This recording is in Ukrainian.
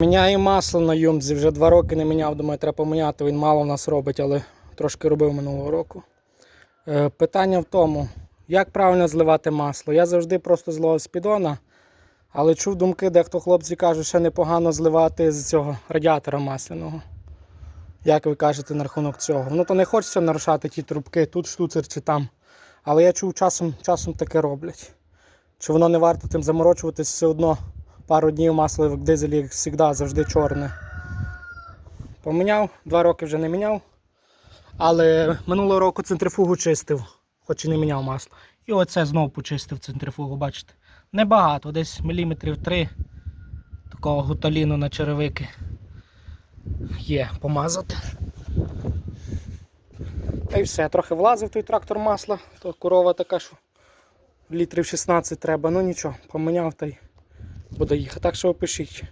Міняю масло на юмзі, вже два роки не міняв, думаю, треба поміняти. Він мало в нас робить, але трошки робив минулого року. Е, питання в тому, як правильно зливати масло. Я завжди просто зливав з піддона, але чув думки, дехто хлопці кажуть, що непогано зливати з цього радіатора масляного. Як ви кажете на рахунок цього? Ну то не хочеться нарушати ті трубки, тут штуцер чи там. Але я чув, часом, часом таке роблять. Чи воно не варто тим заморочуватись все одно пару днів масло дизелі, як завжди, завжди чорне. Поміняв, два роки вже не міняв. Але минулого року центрифугу чистив, хоч і не міняв масло. І оце знову почистив центрифугу, бачите. Небагато, десь міліметрів 3 такого гуталіну на черевики є помазати. Та й все, трохи влазив той трактор масла, то корова така, що літрів 16 треба, ну нічого, поміняв та й буде їхати. Так що пишіть.